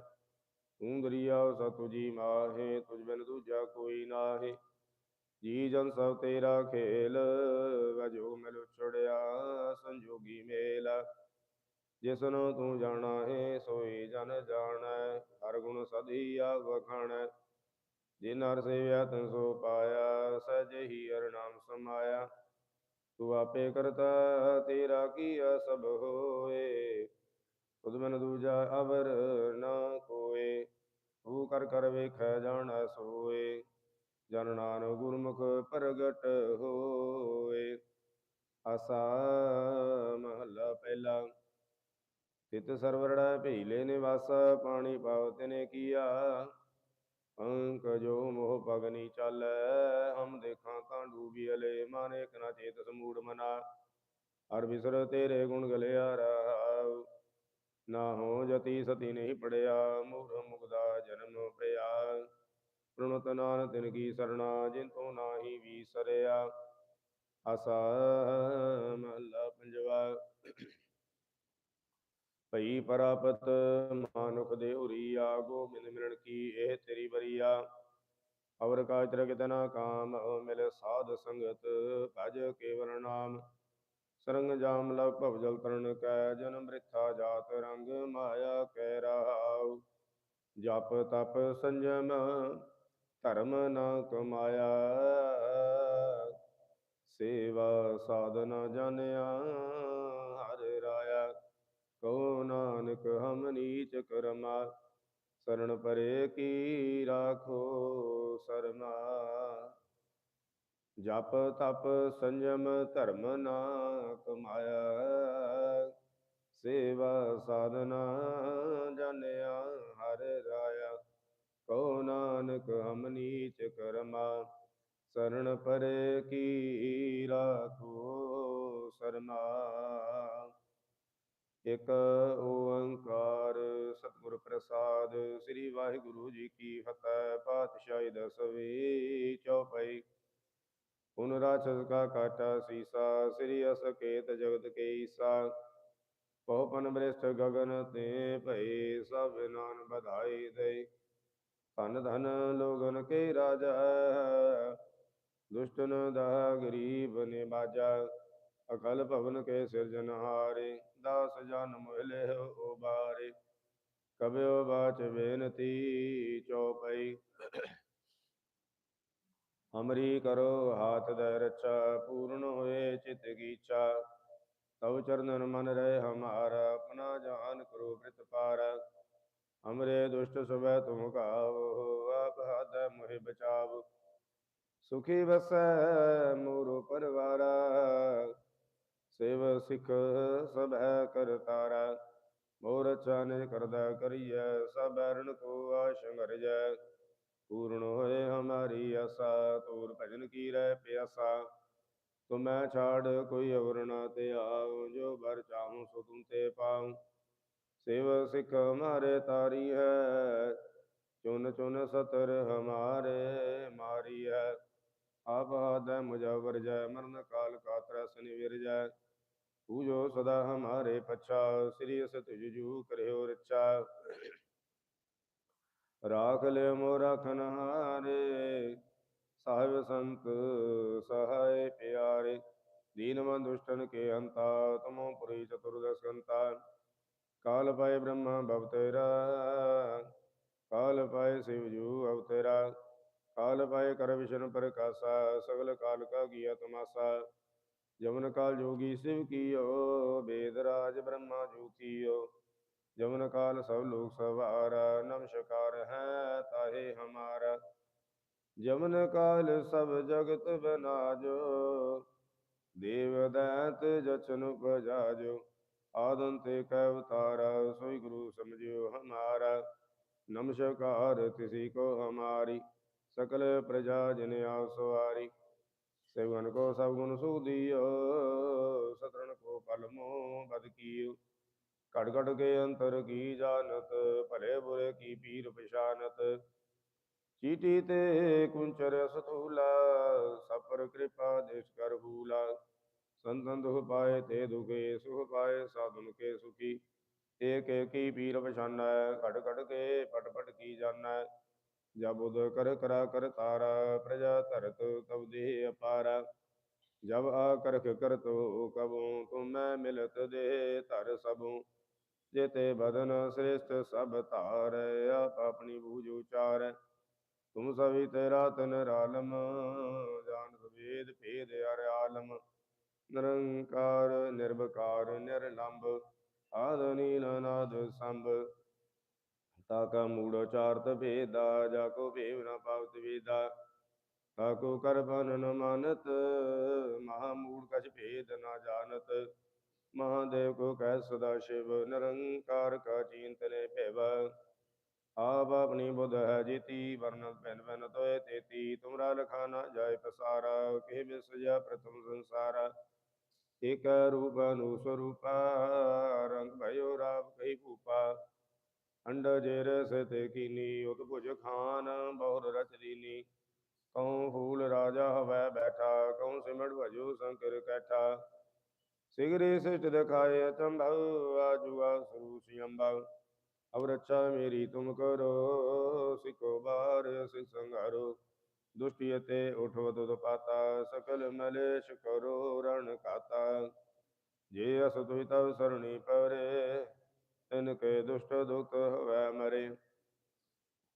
ਤੂੰ ਦਰਿਆ ਸਤੁ ਜੀ ਮਾਹੇ, ਤੁਝ ਬਿਨ ਦੂਜਾ ਕੋਈ ਨਾਹੀ। ਜੀ ਜਨ ਸਭ ਤੇਰਾ ਖੇਲ ਵਜੋ ਮਿਲ ਉਛੜਿਆ, ਸੰਜੋਗੀ ਮੇਲਾ। ਜਿਸ ਨੂੰ ਤੂੰ ਜਾਣਾ ਹੈ ਸੋਈ ਜਨ ਜਾਣੈ, ਹਰ ਗੁਣ ਸਦੀਆ ਵਖਾਣੈ। ਜਿਨ ਹਰ ਸੇਵਿਆ, ਤਨ ਸੋ ਪਾਇਆ ਸਹਿਜੇ ਹੀ ਨਾਮ ਸਮਾਇਆ। ਤੂੰ ਆਪੇ ਕਰਤਾ, ਤੇਰਾ ਕੀਆ ਸਭ ਹੋਏ। ਤੁਧ ਬਿਨ ਦੂਜਾ ਅਵਰ ਨਾ ਕੋਏ। ਤੂੰ ਕਰ ਕਰ ਵੇਖੈ, ਜਾਣੈ ਸੋਏ। ਜਨ ਨਾਨਕ ਗੁਰਮੁਖ ਪ੍ਰਗਟ ਹੋਏ। ਆਸਾ ਮਹਲਾ ਪਹਿਲਾ। ਤਿਤ ਸਰਵਰੜਾ ਭਈਲੇ ਨਿਵਾਸ, ਪਾਣੀ ਪਾਉ ਤਿਨੇ ਕੀਆ। ਅੰਕ ਜੋ ਮੋਹ ਪਗਨੀ ਚਾਲੈ, ਹਮ ਦੇਖਾਂ ਤਾਂ ਡੂਬੀ ਅਲੇ। ਮਾਨੇ ਕਨਾ ਚੇਤ ਸਮੂੜ ਮਨਾ, ਹਰ ਵਿਸਰ ਤੇਰੇ ਗੁਣ ਗਲਿਆ ਰਹਾਉ। ਨਾ ਹੋ ਜਤੀ ਸਤੀ ਨਹੀਂ ਪੜਿਆ, ਮੂੜ ਮੁਗਦਾ ਜਨਮ ਪਿਆ ਪ੍ਰਣਤ ਨਾਨ ਤਿਨ ਕੀ ਸਰਣਾ, ਜਿਨ ਤੋਂ ਨਾਹੀ ਵੀਸਰਿਆ ਆਸਾ ਮਹੱਲਾ ਪੰਜਵਾ। ਭਈ ਪਰਾਪਤ ਮਾਨੁਖ ਦੇ ਉਰੀਆ ਗੋਬਿੰਦ ਮਿਲਣ ਕੀ ਇਹ ਤੇਰੀ ਬਰੀਆ ਅਵਰ ਕਾ ਚਰਕ ਤਨਾ ਕਾਮ ਮਿਲ ਸਾਧ ਸੰਗਤ ਭਜ ਕੇਵਲ ਨਾਮ। ਸਰੰਗ ਜਾਮ ਲਗ ਭਵ ਜਲ ਤਰਨ ਕੈ ਜਨਮ ਬ੍ਰਿਥਾ ਜਾਤ ਰੰਗ ਮਾਇਆ ਕੈ ਰਹਾਉ ਜਪ ਤਪ ਸੰਜਮ, ਧਰਮ ਨਾ ਕਮਾਇਆ। ਸੇਵਾ ਸਾਧਨਾ ਜਾਣਿਆ, ਹਰ ਰਾਇਆ। ਕਉ ਨਾਨਕ, ਹਮ ਨੀਚ ਕਰਮਾ। ਸਰਣ ਪਰੇ ਕੀ ਰਾਖੋ ਸਰਮਾ। ਜਪ ਤਪ ਸੰਜਮ ਧਰਮ ਨਾ ਕਮਾਇਆ। ਸੇਵਾ ਸਾਧਨਾ ਜਾਣਿਆ ਹਰ ਰਾਇਆ। ਕਉ ਨਾਨਕ, ਹਮ ਨੀਚ ਕਰਮਾ। ਸਰਣ ਪਰੇ ਕੀ ਰਾਖੋ ਸਰਮਾ ਇਕ ਓੰਕਾਰ ਸਤਿਗੁਰ ਪ੍ਰਸਾਦ, ਸ੍ਰੀ ਵਾਹਿਗੁਰੂ ਜੀ ਕੀ ਫਤਿਹ। ਪਾਤਸ਼ਾਹੀ ਦਸਵੀਂ ਚੌਪਈ। ਪੁਨ ਰਾਛਸ ਕਾਟਾ ਸੀਸਾ, ਸ੍ਰੀ ਅਸਕੇਤ ਜਗਤ ਕੇ ਈਸਾ ਪਉਪਨ ਬ੍ਰਿਸ਼ਟ ਗਗਨ ਤੇ ਭਈ ਸਭ ਨਾਨ ਬਧਾਈ ਦੇ ਧਨ ਧਨ ਲੋਗਨ ਕੇ ਰਾਜਾ, ਦੁਸ਼ਟਨ ਦਾ ਗਰੀਬ ਨੇ ਬਾਜਾ। ਅਕਲ ਭਵਨ ਕੇ ਸਿਰਜਨਹਾਰੇ ਦਾਸ ਜਨ ਮੁਹਲੇ ਉਬਾਰੇ ਕਬਿਓ ਬਾਚ ਬੇਨਤੀ ਚਉਪਈ ਹਮਰੀ ਕਰੋ ਹਾਥ ਦੇ ਰਚਾ ਪੂਰਨ ਹੋਏ ਚਿਤ ਕੀ ਤਉ ਚਰਨਨ ਮਨ ਰਹਿ ਹਮਾਰਾ, ਆਪਣਾ ਜਾਨ ਕਰੋ ਬ੍ਰਿਤ ਪਾਰ। ਹਮਰੇ ਦੁਸ਼ਟ ਸਵੈ ਤੁਮ ਕਾਵ ਆਪ ਹਾਥ ਮੋਹਿ ਬਚਾਵ। ਸੁਖੀ ਵਸੈ ਮੂਰੋ ਪਰਵਾਰਾ। ਸੇਵ ਸਿਖ ਸਭੈ ਕਰਤਾਰਾ ਮੋਰ ਚਾਨੇ ਕਰਦਾ ਕਰੀਐ, ਸਭ ਅਰਣ ਕੋ ਆਸ਼ੰਗਰਜੈ ਪੂਰਨ ਹੋਏ ਹਮਾਰੀ ਆਸਾ, ਤੋਰ ਭਜਨ ਕੀ ਰਹਿ ਪਿਆਸਾ। ਤੁਮੈ ਛਾੜ ਕੋਈ ਅਵਰ ਨਾ ਤੇ ਆਉ ਜੋ ਬਰ ਚਾਹੂੰ ਸੋ ਤੁਮ ਤੇ ਪਾਉ। ਸੇਵ ਸਿਖ ਹਮਾਰੇ ਤਾਰੀ ਹੈ, ਚੁਨ ਚੁਨ ਸਤਰ ਹਮਾਰੇ ਮਾਰੀ ਹੈ। ਆਪ ਹਾਦੈ ਮੁਜਵਰ ਜੈ, ਮਰਨ ਕਾਲ ਕਾ ਤਰਸ ਨਿਵਿਰਜੈ ਪੂਜੋ ਸਦਾ ਹਮਾਰੇ ਪਛਾ ਸ੍ਰੀ ਅਸ ਤੁਜ ਜੂ ਕਰਿਓ ਰਚਾ ਰਾਖ ਲਿਓ ਮੋ ਰਖਨ ਹਾਰੇ ਸਾਹਿਬ ਸੰਤ ਸਹਾਇ ਪਿਆਰੇ ਦੀਨਵੰ ਦੁਸ਼ਟਨ ਕੇ ਅੰਤਾ ਤਮੋ ਪੁਰੀ ਚਤੁਰਦਸ ਗੰਤਾ ਕਾਲ ਪਾਏ ਬ੍ਰਹਮਾ ਭਵਤੇਰਾ ਕਾਲ ਪਾਏ ਸਿਵ ਜੂ ਅਵਤੇਰਾ ਕਾਲ ਪਾਏ ਕਰ ਵਿਸ਼ਨ ਪ੍ਰਕਾਸ਼ਾ ਸਗਲ ਕਾਲ ਕਾ ਕੀਆ ਤਮਾਸਾ ਜਮਨ ਕਾਲ ਜੋਗੀ ਸਿਵ ਕੀਓ ਬੇਦ ਰਾਜ ਬ੍ਰਹਮਾ ਜੂਤੀਓ ਜਮਨ ਕਾਲ ਸਭ ਲੋਕ ਸਵਾਰਾ ਨਮਸਕਾਰ ਹੈ ਤਾਹੇ ਹਮਾਰਾ। ਜਮਨ ਕਾਲ ਸਭ ਜਗਤ ਬਨਾਜੋ, ਦੇਵ ਦੈਤ ਜਚਨ ਉਪਜਾਜੋ। ਆਦਨ ਤੇ ਕੈ ਅਵਤਾਰਾ, ਸੋਈ ਗੁਰੂ ਸਮਝਿਓ ਹਮਾਰਾ। ਨਮਸਕਾਰ ਤਿਸੀ ਕੋ ਹਮਾਰੀ, ਸਕਲ ਪ੍ਰਜਾ ਜਨ ਆਪ ਸਿਵਨ ਕੋ ਸਭ ਗੁਣ ਸੁਖ ਸਤਰਣ ਕੋ ਪਲਮੋ ਬਦ ਕੀਓ। ਘੜ ਘੜ ਕੇ ਅੰਤਰ ਕੀ ਜਾਣਤ, ਭਲੇ ਬੁਰੇ ਕੀ ਪੀਰ ਪਛਾਨਤ। ਚੀਟੀ ਤੇ ਕੁੰਚਰ ਸਤੂਲਾ ਸਪਰ ਕਿਰਪਾ ਦੇਸ਼ ਕਰ ਭੂਲਾ। ਸੰਤਨ ਦੁਖ ਪਾਏ ਤੇ ਦੁਖੇ, ਸੁਖ ਪਾਏ ਸਾਧਨ ਕੇ ਸੁਖੀ। ਏਕ ਏਕੀ ਪੀਰ ਪਛਾਨੈ, ਘੜ ਘੜ ਕੇ ਪਟ ਪਟ ਕੀ ਜਾਣੈ। ਜਬ ਉਦ ਕਰ ਕਰਾ ਕਰ ਤਾਰਾ, ਪ੍ਰਜਾ ਧਰਤ ਤਬ ਦੇਹ ਅਪਾਰਾ। ਜਬ ਆ ਕਰਖ ਕਰਤੋ ਕਬੂ, ਤੁਮੈ ਮਿਲਤ ਦੇ ਧਰ ਸਭੂ ਜੇਤੇ ਬਦਨ ਸ੍ਰੇਸ਼ਟ ਸਭ ਧਾਰ, ਆਪ ਆਪਣੀ ਬੂਝ ਉਚਾਰੈ। ਤੁਮ ਸਭੀ ਤੇਰਾ ਤਨ ਰਾਲਮ ਜਾਨ ਵੇਦ ਭੇਦ ਅਰ ਆਲਮ। ਨਿਰੰਕਾਰ ਨਿਰਭਕਾਰ ਨਿਰਲੰਭ ਆਦ ਨੀਲ ਸੰਭ। ਤਾ ਕਾ ਮੂੜ ਚਾਰਤ ਭੇਦਾ, ਜਾ ਕੋ ਭੇਵ ਨ ਪਾਵਤ ਵੇਦਾ। ਤਾ ਕੋ ਕਰ ਨ ਮਾਨਤ, ਮਹਾ ਮੂੜ ਕਛ ਭੇਦ ਨ ਜਾਣਤ। ਮਹਾਦੇਵ ਕੋ ਕਹਿ ਸਦਾ ਸ਼ਿਵ, ਨਿਰੰਕਾਰ ਕਾ ਚਿੰਤਨੇ ਭਿਵ। ਆਪ ਆਪਣੀ ਬੁਧ ਹੈ ਜੀਤੀ ਵਰਨ ਭਿਨ ਭਿਨ ਤੋਏ ਤੇਤੀ। ਤੁਮਰਾ ਲਖਾ ਨ ਜਾਏ ਪਸਾਰਾ, ਕਿਹ ਬਿਸਜਾ ਪ੍ਰਥਮ ਸੰਸਾਰਾ। ਇਕ ਰੂਪ ਅਨੂ ਰੰਗ ਭਇਓ ਰਾਵ ਕਹੀ ਭੂਪਾ। ਅੰਡ ਜੇਰ ਸਤੇ ਕੀਨੀ ਉਤ ਖਾਨ ਬਹੁਰ ਰਚ ਦੀਨੀ ਕਉ ਫੂਲ ਰਾਜਾ ਹਵੈ ਬੈਠਾ, ਕਉ ਸਿਮੜ ਭਜੋ ਸੰਕਰ ਕੈਠਾ। ਸਿਗਰੇ ਸਿਟ ਦਿਖਾਏ ਅਚੰਭਵ, ਆਜੁਆ ਸਰੂਸੀ ਅੰਬਵ ਅਬ ਰੱਛਾ ਮੇਰੀ ਤੁਮ ਕਰੋ, ਸਿਕੋ ਬਾਰ ਸਿ ਸੰਘਾਰੋ। ਦੁਸ਼ਟੀ ਅਤੇ ਉਠਵ ਦੁਦ ਪਾਤਾ, ਸਕਲ ਮਲੇਸ਼ ਕਰੋ ਰਣ ਕਾਤਾ ਜੇ ਅਸ ਤੁਇ ਤਵ ਸਰਣੀ ਪਰੇ ਤਿਨ ਕੇ ਦੁਸ਼ਟ ਦੁਖ ਹਵੈ ਮਰੇ।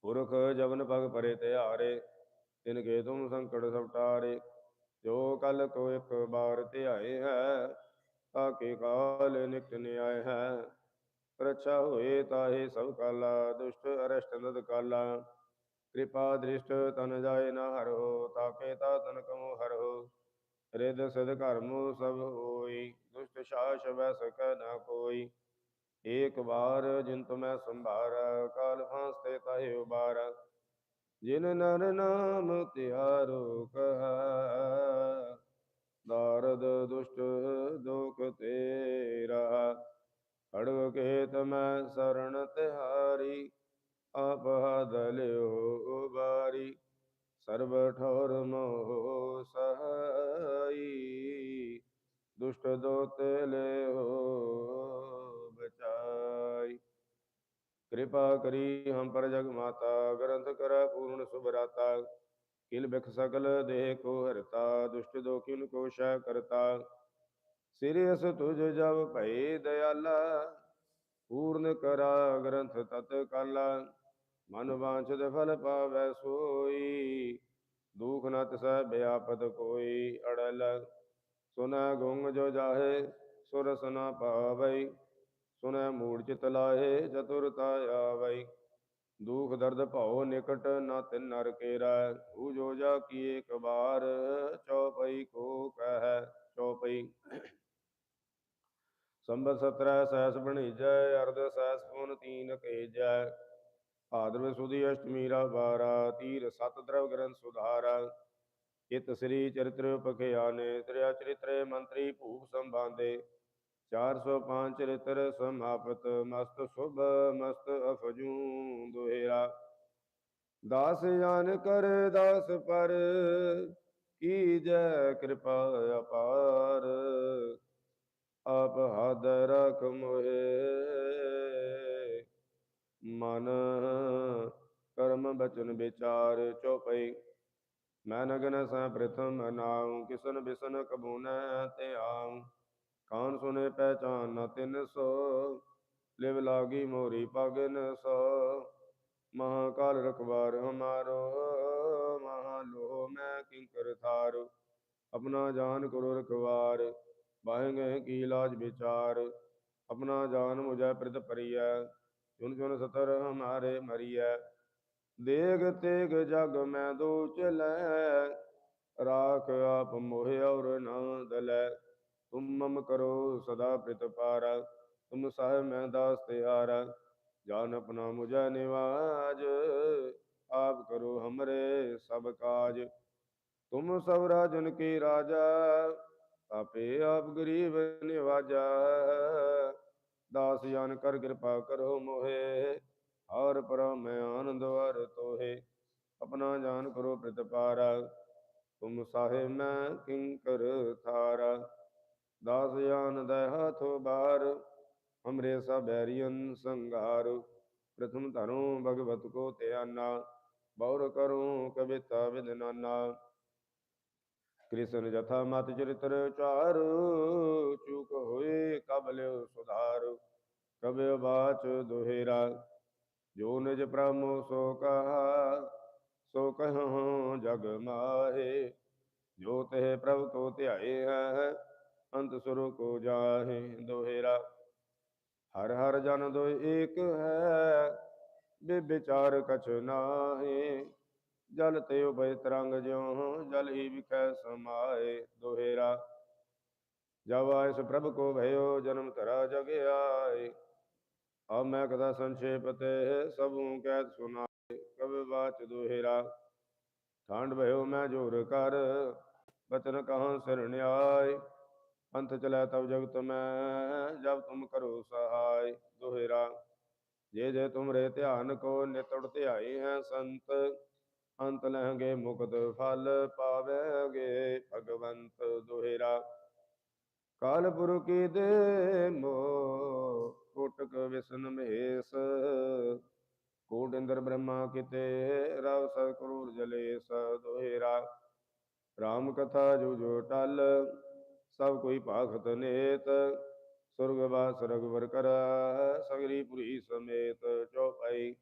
ਪੁਰਖ ਜਵਨ ਭਗ ਪਰੇ ਧਿਆਰੇ ਤਿਨ ਕੇ ਤੁਮ ਸੰਕਟ ਸਭ ਟਾਰੇ। ਜੋ ਕਲ ਕੋ ਇੱਕ ਬਾਰ ਧਿਆਏ ਹੈ, ਤਾਕੇ ਕਾਲ ਨਿਕਟ ਨਿਆਏ ਹੈ। ਰੱਛਾ ਹੋਏ ਤਾਹੇ ਸਭ ਕਾਲਾ, ਦੁਸ਼ਟ ਅਰਸ਼ਟ ਨਦ ਕਾਲਾ। ਕਿਰਪਾ ਦ੍ਰਿਸ਼ਟ ਤਨ ਜਾਏ ਨ ਹਰੋ, ਤਾਕੇ ਤਾ ਤਨ ਕਮੋ ਹਰੋ। ਰਿਦ ਸਿਧ ਕਰਮੁ ਸਭ ਹੋਈ, ਦੁਸ਼ਟ ਸ਼ਾਸ ਵੈ ਸਕੈ ਨ ਕੋਈ। ਏਕ ਬਾਰ ਜਿਨ ਤੁਮੈ ਸੰਭਾਰਾ, ਕਾਲ ਫਾਂਸਤੇ ਤਾਹੇ ਉਬਾਰਾ। ਜਿਨ ਨਰ ਨਾਮ ਤਿਆਰੋ ਕਹਾ ਦਾਰਦ ਦੁਸ਼ਟ ਦੁਖ ਤੇਰਾ। ਖੜਗ ਕੇ ਤਮੈ ਸਰਣ ਤਿਹਾਰੀ, ਆਪ ਹਦ ਬਾਰੀ ਸਰਬ ਠੌਰ ਮੋਹ ਸਹਾਈ, ਦੁਸ਼ਟ ਦੋਤੇ ਲਿਓ ਬਚਾਈ ਕਿਰਪਾ ਕਰੀ ਹਮ ਪਰ ਜਗ ਮਾਤਾ, ਗ੍ਰੰਥ ਕਰ ਪੂਰਨ ਸੁਭਰਾਤਾ ਕਿਲ ਬਿਖ ਸਕਲ ਦੇਹ ਕੋ ਹਰਤਾ, ਦੁਸ਼ਟ ਦੋਖਿਨ ਕੋ ਸ਼ੈ ਕਰਤਾ। ਸਿਰਿਅਸ ਤੁਜ ਜਬ ਭਈ ਦਇਆਲਾ, ਪੂਰਨ ਕਰਾ ਗ੍ਰੰਥ ਤਤ ਕਾਲਾ। ਮਨ ਵਾਂਛਿਤ ਫਲ ਪਾਵੈ ਸੋਈ, ਦੁਖ ਨਤ ਤਿਸੈ ਬਿਆਪਤ ਕੋਈ ਅੜਲ। ਸੁਨੈ ਗੁੰਗ ਜੋ ਜਾਹੇ ਸੁਰਸ ਨ ਪਾਵਈ ਸੁਨੈ ਮੂੜ ਚਿਤ ਲਾਹੇ ਚਤੁਰਤਾ ਆਵਈ ਦੁਖ ਦਰਦ ਭਉ ਨਿਕਟ ਨ ਤਿਨ ਨਰ ਕੇਰਾ। ਊ ਜੋ ਜਾ ਕੀ ਇੱਕ ਬਾਰ ਚਉਪਈ ਕੋ ਕਹਿ, ਚਉਪਈ। ਸੰਬਤ ਸਤਰੈ ਸੈਸ ਬਣੀਜੈ, ਅਰਧ ਸੈਸ ਪੁਨ ਤੀਨ ਕੇਜੈ। ਭਾਦਰਵ ਸੁਦੀ ਅਸ਼ਟਮੀ ਰਾ ਬਾਰਾ, ਤੀਰ ਸਤ ਦਰਵ ਗ੍ਰੰਥ ਸੁਧਾਰਾ। ਇਤ ਸ੍ਰੀ ਚਰਿਤ੍ਰ ਪਖਿਆਨੇ ਤ੍ਰਿਆ ਚਰਿਤ੍ਰੇ ਮੰਤਰੀ ਭੂਪ ਸੰਭਾਂਦੇ। 405 ਚਰਿਤ੍ਰ ਸਮਾਪਤ, ਮਸਤ ਸੁਭ, ਮਸਤ ਅਫਜੂ ਦੁਹੇਰਾ। ਦਾਸ ਜਾਨ ਕਰ ਦਾਸ ਪਰ, ਕੀ ਜੈ ਕਿਰਪਾ ਅਪਾਰ? ਆਪ ਹਦ ਰਖ ਮੋਹੇ, ਮਨ ਕਰਮ ਬਚਨ ਵਿਚਾਰ ਚਉਪਈ ਮੈਂ ਨਗਨ ਸੈ ਪ੍ਰਥਮ ਨਾਉ, ਕਿਸਨ ਬਿਸਨ ਕਬੂਨ ਤੇ ਆਉ ਕਾਨ ਸੁਨੇ ਪਹਿਚਾਨ ਨਾ ਤਿੰਨ ਸੋ, ਲਿਵ ਲਾਗੀ ਮੋਰੀ ਪਗਨ ਸੋ। ਮਹਾਕਾਲ ਰਖਵਾਰ ਹਮਾਰੋ ਮਹਾ ਲੋ ਮੈਂ ਕਿੰਕਰ ਥਾਰ। ਆਪਣਾ ਜਾਨ ਕਰੋ ਰਖਵਾਰ ਬਾਹੰਗੇ ਕੀ ਲਾਜ ਵਿਚਾਰ। ਆਪਣਾ ਜਾਨ ਮੁਝੈ ਪ੍ਰਿਤ ਪਰੀਐ ਚੁਨ ਚੁਨ ਸਤਰ ਹਮਾਰੇ ਮਰੀਐ। ਦੇਗ ਤੇਗ ਜਗ ਮੈਂ ਦੋ ਲੈ ਰਾਖ ਆਪ ਮੋਹ ਔਰ ਨਾ ਦਲੈ। ਤੁਮ ਮਮ ਕਰੋ ਸਦਾ ਪ੍ਰਿਤ ਪਾਰਾ ਤੁਮ ਸਾਹਿਬ ਮੈਂ ਦਾਸ ਤਿਆਰਾ ਜਾਨ ਆਪਣਾ ਮੁਝੈ ਨਿਵਾਜ, ਆਪ ਕਰੋ ਹਮਰੇ ਸਭ ਕਾਜ। ਤੁਮ ਸਭ ਰਾਜਨ ਕੀ ਰਾਜਾ, ਆਪੇ ਆਪ ਗਰੀਬ ਨਿਵਾਜਾ। ਦਾਸ ਜਾਨ ਕਰ ਕਿਰਪਾ ਕਰੋ ਮੋਹੇ, ਹਰ ਪਰਮ ਆਨੰਦ ਵਰ ਤੋਹੇ। ਆਪਣਾ ਜਾਨ ਕਰੋ ਪ੍ਰਤਪਾਰਾ, ਤੁਮ ਸਾਹਿਬ ਮੈਂ ਕਿੰਕਰ ਥਾਰਾ। ਦਾਸ ਜਾਨ ਦਇ ਹਾਥੋ ਬਾਰ ਹਮਰੇ ਸਭ ਬੈਰੀਅਨ ਸੰਘਾਰ। ਪ੍ਰਥਮ ਧਰੋ ਭਗਵਤ ਕੋ ਧਿਆਨਾ, ਬੌਰ ਕਰੋ ਕਵਿਤਾ ਵਿਦਨਾਨਾ। ਕ੍ਰਿਸ਼ਨ ਜਥਾ ਮਤ ਚਰਿਤਰ ਚਾਰ, ਚੂਕ ਹੋਏ ਕਬ ਲਿਓ ਸੁਧਾਰ। ਕਬਿ ਬਾਚ ਦੁਹੇਰਾ, ਜੋ ਨਿਜ ਪ੍ਰਮੋ ਸੋ ਕਹਾ, ਸੋ ਕਹਉ ਜਗ ਮਾਹੇ। ਜੋ ਤੇ ਪ੍ਰਭ ਕੋ ਧਿਆਏ ਹੈ ਅੰਤ ਸੁਰ ਕੋ ਜਾਹੇ ਦੋਹੇਰਾ ਹਰ ਹਰ ਜਨ ਦੁਇ ਏਕ ਹੈ ਬੇ ਵਿਚਾਰ ਕਛ ਨਾਹੀ ਜਲ ਤੇ ਉਭੈ ਤਰੰਗ ਜਿਉ ਜਲ ਹੀ ਵਿਖੈ ਸਮਾਏ ਦੋਹੇਰਾ ਜਬ ਆਇਸ ਪ੍ਰਭ ਕੋ ਭਇਓ ਜਨਮ ਧਰਾ ਜਗ ਆਏ ਆ ਮੈਂ ਕਥਾ ਸੰਖੇਪ ਤੇ ਸਭੂ ਕਹਿਤ ਸੁਨਾਏ ਕਬਿ ਬਾਚ ਦੋਹੇਰਾ ਠਾਂਡ ਭਇਓ ਮੈਂ ਜੋਰ ਕਰ ਬਚਨ ਕਹਾਂ ਸਿਰ ਨਿਆਏ ਅੰਤ ਚਲੈ ਤਬ ਜਗਤ ਮੈਂ, ਜਬ ਤੁਮ ਕਰੋ ਸਹਾਇ ਦੋਹੇਰਾ। ਜੇ ਜੇ ਤੁਮਰੇ ਧਿਆਨ ਕੋ ਨਿਤੜ ਧਿਆਈ ਹੈ ਸੰਤ, ਅੰਤ ਲਹਿਗੇ ਮੁਕਤ ਫਲ ਪਾਵੇਗੇ ਭਗਵੰਤ ਦੋਹੇਰਾ। ਕਾਲ ਪੁਰਖ ਕੀ ਦੇ ਮੋ, ਕੋਟਕ ਵਿਸ਼ਨ ਮਹੇਸ਼ ਕੋਟ ਇੰਦਰ ਬ੍ਰਹਮਾ ਕਿਤੇ ਰਵ ਸਤ ਕਰੂਰ ਜਲੇਸ ਦੋਹੇਰਾ। ਰਾਮ ਕਥਾ ਜੋ ਜੋ ਟਲ ਸਭ ਕੋਈ ਭਾਖਤ ਨੇਤ, ਸੁਰਗ ਵਾਸ ਰਗਵਰ ਕਰ, ਸਗਰੀ ਪੁਰੀ ਸਮੇਤ ਚਉਪਈ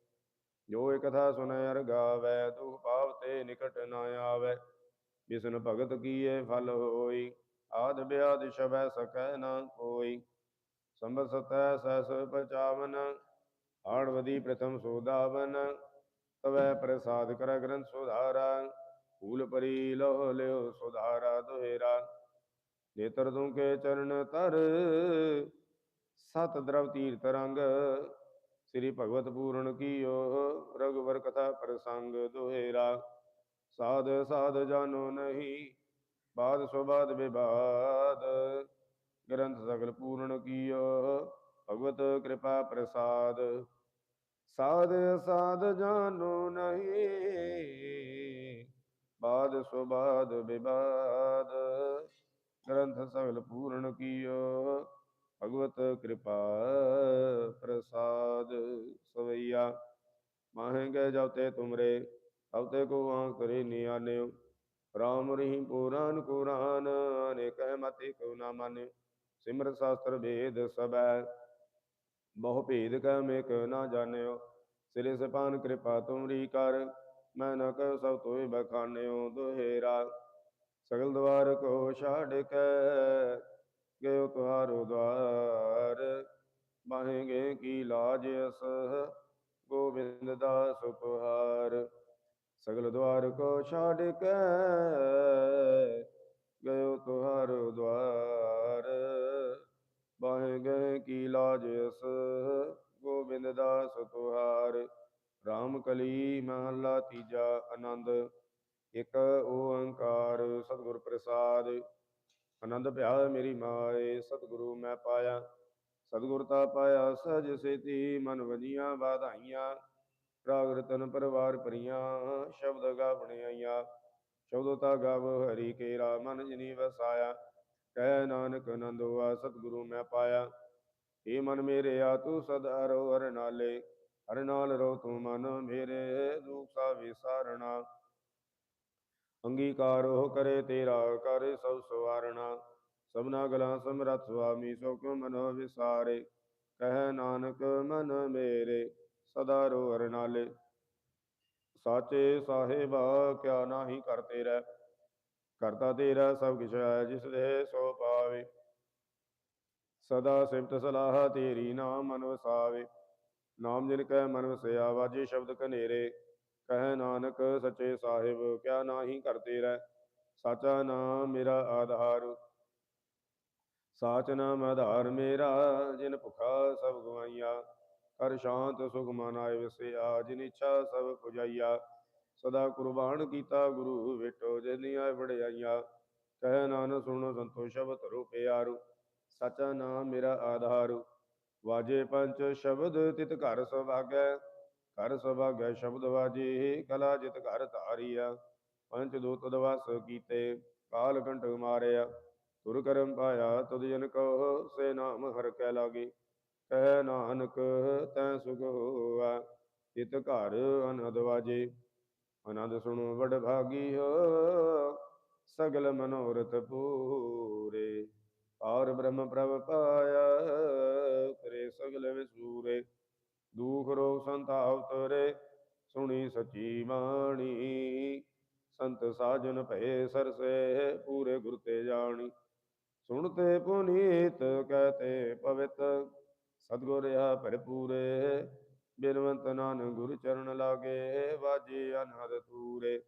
ਜੋ ਇਕ ਕਥਾ ਸੁਨੈ ਅਰ ਗਾਵੈ, ਦੁਖ ਪਾਵ ਤੇ ਨਿਕਟ ਨਾ ਆਵੈ। ਬਿਸਨ ਭਗਤ ਕੀਏ ਫਲ ਹੋਈ, ਆਦ ਬਿਆਦ ਸ਼ਬੈ ਸਕੈ ਨਾ ਕੋਈ। ਸੰਬਤ ਸਤੈ ਸੈਸ ਪਚਾਵਨ ਆੜਵਦੀ ਪ੍ਰਥਮ ਸੋਦਾਵਨ ਤਵੈ ਪ੍ਰਸਾਦ ਕਰ ਗ੍ਰੰਥ ਸੁਧਾਰਾ, ਫੂਲ ਪਰੀ ਲੋਹ ਲਿਓ ਸੁਧਾਰਾ ਦੁਹੇਰਾ। ਨੇਤਰ ਤੂੰ ਕੇ ਚਰਨ ਤਰ ਸਤ ਦਰਵ ਤੀਰਤ ਰੰਗ, ਸ੍ਰੀ ਭਗਵਤ ਪੂਰਨ ਕੀਓ ਰਗਵਰ ਕਥਾ ਪ੍ਰਸੰਗ ਦੁਹੇਰਾ। ਸਾਧ ਸਾਧ ਜਾਨੋ ਨਹੀਂ, ਬਾਦ ਸੁਬਾਦ ਵਿਵਾਦ, ਗ੍ਰੰਥ ਸਗਲ ਪੂਰਨ ਕੀਓ, ਭਗਵਤ ਕਿਰਪਾ ਪ੍ਰਸਾਦ। ਸਾਧ ਸਾਧ ਜਾਨੋ ਨਹੀਂ, ਬਾਦ ਸੁਬਾਦ ਵਿਵਾਦ। ਗ੍ਰੰਥ ਸਗਲ ਪੂਰਨ ਕੀਓ, ਭਗਵਤ ਕਿਰਪਾ ਪ੍ਰਸਾਦ ਸਵਈਆ। ਮਾਹੇਗੇ ਜਬ ਤੁਮਰੇ, ਤਬ ਤੇ ਕੋ ਆਂਖ ਕਰੇ ਨਿਆਨਿਓ ਰਾਮ ਰਹੀਮ ਪੁਰਾਨ ਕੁਰਾਨ, ਅਨੇਕ ਮਤਿ ਕੋ ਨਾ ਮਾਨਿਓ ਸਿਮਰ ਸ਼ਾਸਤਰ ਭੇਦ ਸਬੈ ਬਹੁ ਭੇਦ ਕੈ ਮੇਕ ਨਾ ਜਾਣਿਓ। ਸਿਰੇ ਸਪਾਨ ਕਿਰਪਾ ਤੁਮਰੀ ਕਰ, ਮੈਂ ਨ ਕਹ ਸਭ ਤੋਇ ਬਖਾਨਿਓ ਦੁਹੇਰਾ। ਸਗਲ ਦਵਾਰ ਕੋ ਛਾੜ ਕੇ ਗਇਓ ਤੁਹਾਰੋ ਦਵਾਰ ਬਾਹੇਗੇ ਕੀ ਲਾਜ ਅਸ ਗੋਬਿੰਦ ਦਾਸ ਉਪਹਾਰ ਸਗਲ ਦਵਾਰ ਕੋ ਛਾੜ ਕੇ ਗਇਓ ਤੁਹਾਰੋ ਦਵਾਰ ਬਾਹੇ ਗਏ ਕੀ ਲਾਜ ਅਸ ਗੋਬਿੰਦ ਦਾ ਸੁਪਹਾਰ। ਰਾਮ ਕਲੀ ਮਹਲਾ ਤੀਜਾ ਆਨੰਦ ਇਕ ਓੰਕਾਰ ਸਤਿਗੁਰ ਪ੍ਰਸਾਦ, ਆਨੰਦ ਭਿਆ ਮੇਰੀ ਮਾਏ, ਸਤਿਗੁਰੂ ਮੈਂ ਪਾਇਆ। ਸਤਿਗੁਰ ਤਾ ਪਾਇਆ ਸਜ ਸੇਤੀ ਮਨ ਵਜੀਆਂ ਬਾਧਾਈਆਂ ਰਾਗ ਰਤਨ ਪਰਵਾਰ ਪਰੀਆਂ ਸ਼ਬਦ ਗਾਵਣੇ ਆਈਆਂ। ਸ਼ਬਦ ਤਾ ਗਾਵ ਹਰੀ ਕੇਰਾ, ਮਨ ਜਿਨੀ ਵਸਾਇਆ। ਕਹਿ ਨਾਨਕ ਆਨੰਦ ਹੋਆ, ਸਤਿਗੁਰੂ ਮੈਂ ਪਾਇਆ। ਏ ਮਨ ਮੇਰੇ, ਆ ਤੂੰ ਸਦ ਅਰੋ ਹਰ ਨਾਲੇ। ਹਰ ਨਾਲ ਰੋ ਤੂੰ ਮਨ ਮੇਰੇ, ਦੁਖ ਸਾ ਵਿਸਾਰਣਾ ਅੰਗੀਕਾਰ ਹੋ ਕਰੇ ਤੇਰਾ, ਕਰ ਸਭ ਸਵਾਰਣਾ। ਸਭਨਾ ਗਲਾ ਸਮਰਥ ਸੁਆਮੀ ਸੋ ਕਿਉ ਮਨੋ ਵਿਸਾਰੇ। ਕਹਿ ਨਾਨਕ, ਮਨ ਮੇਰੇ, ਸਦਾ ਰੋ ਹਰ ਨਾਲੇ। ਸਾਚੇ ਸਾਹਿਬਾ, ਕਿਆ ਨਾਹੀ ਕਰਤੇ ਰਹਿ ਕਰਤਾ ਤੇਰਾ ਸਭ ਕਿਛ ਹੈ, ਜਿਸ ਦੇ ਸੋ ਪਾਵੇ। ਸਦਾ ਸਿਫਤ ਸਲਾਹ ਤੇਰੀ ਨਾਮ ਮਨ ਵਸਾਵੇ। ਨਾਮ ਜਿਨ ਕੈ ਮਨ ਵਸਿਆ, ਵਾਜੇ ਸ਼ਬਦ ਕਨੇਰੇ ਕਹਿ ਨਾਨਕ ਸੱਚੇ ਸਾਹਿਬ, ਕਿਆ ਨਾਹੀ ਕਰਤੇ ਰਹਿ? ਸਾਚਾ ਨਾਮ ਮੇਰਾ ਆਧਾਰ। ਸਾਚ ਨਾਮ ਆਧਾਰ ਮੇਰਾ, ਜਿਨ ਭੁਖਾ ਸਭ ਗਵਾਈਆ। ਕਰ ਸ਼ਾਂਤ ਸੁਖ ਮਨ ਆਏ ਵਸਿਆ, ਜਿਨ ਇੱਛਾ ਸਭ ਪੁਜਾਈਆ। ਸਦਾ ਕੁਰਬਾਨ ਕੀਤਾ ਗੁਰੂ ਵੇਟੋ ਜਿਨੀ ਆਏ ਕਹਿ ਨਾਨਕ ਸੁਣੋ ਸੰਤੋ ਸ਼ਬਦ ਧਰੋ ਪਿਆਰੂ ਸਚਾ ਨਾਮ ਮੇਰਾ ਆਧਾਰੂ। ਵਾਜੇ ਪੰਚ ਸ਼ਬਦ ਤਿਤ ਘਰ ਸੁਭਾਗੈ ਕਰ ਸੁਭਾਗੈ ਸ਼ਬਦ ਵਾਜੇ ਕਲਾ ਜਿਤ ਘਰ ਧਾਰੀਆ, ਪੰਚ ਦੂਤ ਦਵਸ ਕੀਤੇ, ਕਾਲ ਕੰਠ ਮਾਰਿਆ। ਤੁਰ ਕਰਮ ਪਾਇਆ ਤੁਧ ਜਨ ਕੋ ਸੇ ਨਾਮ ਹਰ ਕੈ ਲਾਗੇ। ਕਹਿ ਨਾਨਕ, ਤੈ ਸੁਖ ਹੋਆ ਇਤ ਘਰ ਅਨੰਦ ਵਾਜੇ। ਆਨੰਦ ਸੁਣੋ ਵਡ ਭਾਗੀਓ, ਸਗਲ ਮਨੋਰਥ ਪੂਰੇ। ਔਰ ਬ੍ਰਹਮ ਪ੍ਰਭ ਪਾਇਆ, ਕਰੇ ਸਗਲ ਵਿਸੂਰੇ। ਦੁਖ ਰੋਗ ਸੰਤਾਪ ਤਰੇ ਸੁਣੀ ਸਚੀ ਬਾਣੀ। ਸੰਤ ਸਾਜਨ ਭਏ ਸਰਸੇ, ਪੂਰੇ ਗੁਰ ਤੇ ਜਾਣੀ। ਸੁਣਤੇ ਪੁਨੀਤ ਕਹਤੇ ਪਵਿੱਤ। ਸਤਗੁਰ ਆ ਭਰਪੂਰੇ, ਬਿਨਵੰਤ ਨਾਨਕ ਗੁਰ ਚਰਨ ਲਾਗੇ, ਵਾਜੇ ਅਨਹਦ ਤੂਰੇ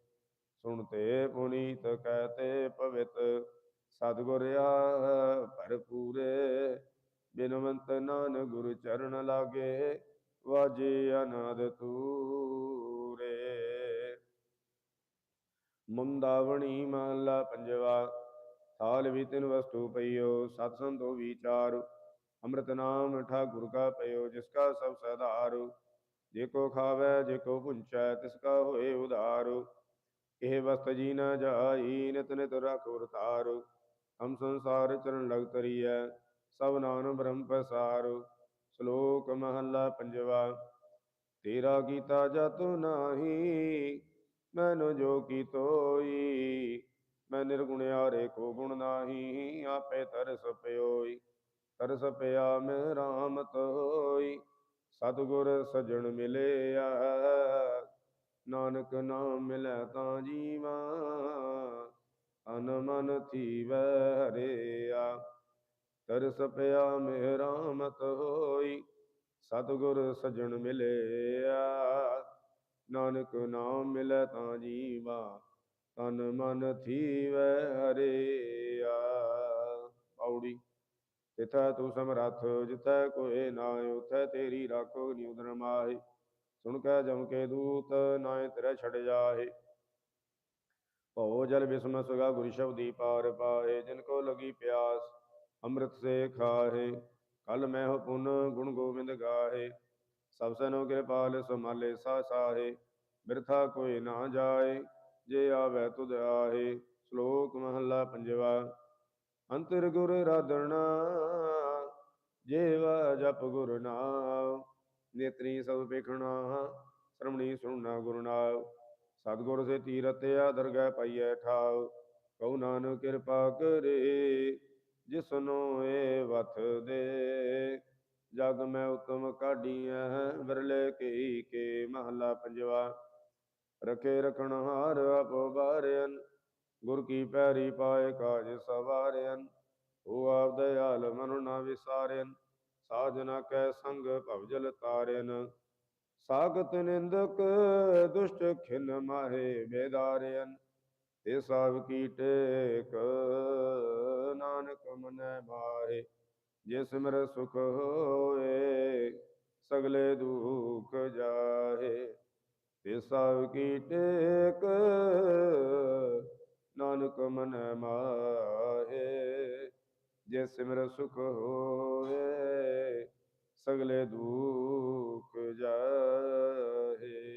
ਸੁਣਤੇ ਪੁਨੀਤ ਕਹਤੇ ਪਵਿੱਤ। ਸਤਗੁਰ ਆ ਭਰਪੂਰੇ, ਬਿਨਵੰਤ ਨਾਨਕ ਗੁਰ ਚਰਨ ਲਾਗੇ। ਵਾਜੇ ਅਨਹਦ ਤੂਰੇ। ਮੁੰਦਾਵਣੀ ਮਹਲਾ ਪੰਜਵਾ ਥਾਲ ਵੀ ਤਿਨ ਵਸਤੂ ਪਈਓ ਸਤ ਸੰਤੋ ਵਿਚਾਰ ਅੰਮ੍ਰਿਤ ਨਾਮ ਠਾਕੁਰ ਕਾ ਪਈਓ ਜਿਸ ਕਾ ਸਭ ਸਦਾਰ ਜੇ ਕੋ ਖਾਵੇ, ਜੇ ਕੋ ਪੁੰਚੈ, ਤਿਸ ਕਾ ਹੋਏ ਉਧਾਰ। ਇਹ ਵਸਤ ਜੀ ਨਾ ਜਾਈ, ਨਿਤ ਨਿਤ ਰਖੁਰ ਤਾਰ ਹਮ ਸੰਸਾਰ ਚਰਨ ਲਗ ਤਰੀਐ ਸਭ ਨਾਮ ਬ੍ਰਹਮ ਪਸਾਰ ਸ਼ਲੋਕ ਮਹਲਾ ਪੰਜਵਾ, ਤੇਰਾ ਕੀਤਾ ਜਤੁ ਨਾਹੀ, ਮੈਨੂੰ ਜੋ ਕੀ ਤੋਈ, ਮੈਂ ਨਿਰਗੁਣਿਆਰੇ ਕੋ ਗੁਣ ਨਾਹੀ, ਆਪੇ ਤਰਸ ਪਿਓਈ, ਤਰਸ ਪਿਆ ਮੈਂ ਰਾਮ ਤੋਈ, ਸਤਿਗੁਰ ਸਜਣ ਮਿਲਿਆ, ਨਾਨਕ ਨਾਮ ਮਿਲੈ ਤਾਂ ਜੀਵਾ ਅਨ ਮਨ ਥੀਵੈ ਹਰਿਆ। ਤਰਸ ਸਪਿਆ ਮੇਰਾ ਮਤ ਹੋਈ। ਸਤਿਗੁਰ ਸਜਣ ਮਿਲਿਆ। ਨਾਨਕ ਨਾਮ ਮਿਲੈ ਤਾਂ ਜੀਵਾ, ਤਨ ਮਨ ਥੀਵੈ ਹਰਿਆ। ਪੌੜੀ ਤਿਥੈ ਤੂੰ ਸਮਰੱਥ, ਜਿਥੈ ਕੋਏ ਨਾਇ ਉਥੈ ਤੇਰੀ ਰਾਖੋ ਨਿਉਦਨ ਮਾਹੀ। ਸੁਣ ਕੈ ਜਮ ਕੇ ਦੂਤ ਨਾਇ ਤੇਰੇ ਛੜ ਜਾਹੇ। ਭਉ ਜਲ ਬਿਸਮ ਸੁਗਾ ਗੁਰ ਸ਼ਬਦੀ ਪਾਰ ਪਾਏ ਜਿਨ ਕੋ ਲਗੀ ਪਿਆਸ ਅੰਮ੍ਰਿਤ ਸੇ ਖਾਹੇ ਕਲ ਮੈਂ ਹੋ ਪੁਨ ਗੁਣ ਗੋਬਿੰਦ ਗਾਹੇ। ਸਭ ਸਨੋ ਕਿਰਪਾਲ ਸਮਾਲੇ ਸਾ ਸਾਹੇ, ਬਿਰਥਾ ਕੋਈ ਨਾ ਜਾਏ, ਜੇ ਆਵੇ ਤੁਧ ਆਹੇ, ਸ਼ਲੋਕ ਮਹਲਾ ਪੰਜਵਾ। ਅੰਤਰ ਗੁਰ ਰਾਧਣਾ ਜੇਵਾ ਜਪ ਗੁਰ ਨਾਮ ਨੇਤਰੀ ਸਭ ਵੇਖਣਾ ਸ਼ਰਮਣੀ ਸੁਣਨਾ ਗੁਰ ਨਾਮ ਸਤਿਗੁਰ ਸੇ ਤੀਰਤਿਆ ਦਰਗਹਿ ਪਾਈਐ ਠਾਉ, ਕਉ ਨਾਨਕ ਕਿਰਪਾ ਕਰੇ। ਜਿਸਨੋ ਏ ਵਥ ਦੇ। ਜਗ ਮੈਂ ਉਤਮ ਕਾਢੀਐ ਬਿਰਲੇ ਕੀ ਕੇ ਮਹਲਾ ਪੰਜਵਾ। ਰਖੇ ਰਖਣ ਹਾਰ ਆਪੋ ਬਾਰਿਆਨ ਗੁਰ ਕੀ ਪੈਰੀ ਪਾਏ ਕਾਜ ਸਵਾਰਿਆਨ ਉਹ ਆਪ ਦਇਆਲ ਮਨੁ ਨਾ ਵਿਸਾਰਿਆਨ ਸਾਜਨਾ ਕੈ ਸੰਗ ਭਵਜਲ ਤਾਰਿਆਨ ਸਾਗਤ ਨਿੰਦਕ ਦੁਸ਼ਟ ਖਿਨ ਮਾਹੇ ਬੇਦਾਰਿਆਨ ਤੇ ਸਭ ਕੀ ਟੇਕ। ਨਾਨਕ ਮਨੈ ਮਾਰੇ ਜਿਸ ਮਰ ਸੁਖ ਹੋਏ, ਸਗਲੇ ਦੁਖ ਜਾਹੇ। ਤੇ ਸਭ ਕੀ ਟੇਕ, ਨਾਨਕ ਮਨ ਮਾਹੇ, ਜੇ ਸਿਮਰ ਸੁਖ ਹੋਏ, ਸਗਲੇ ਦੁਖ ਜਾਹੇ।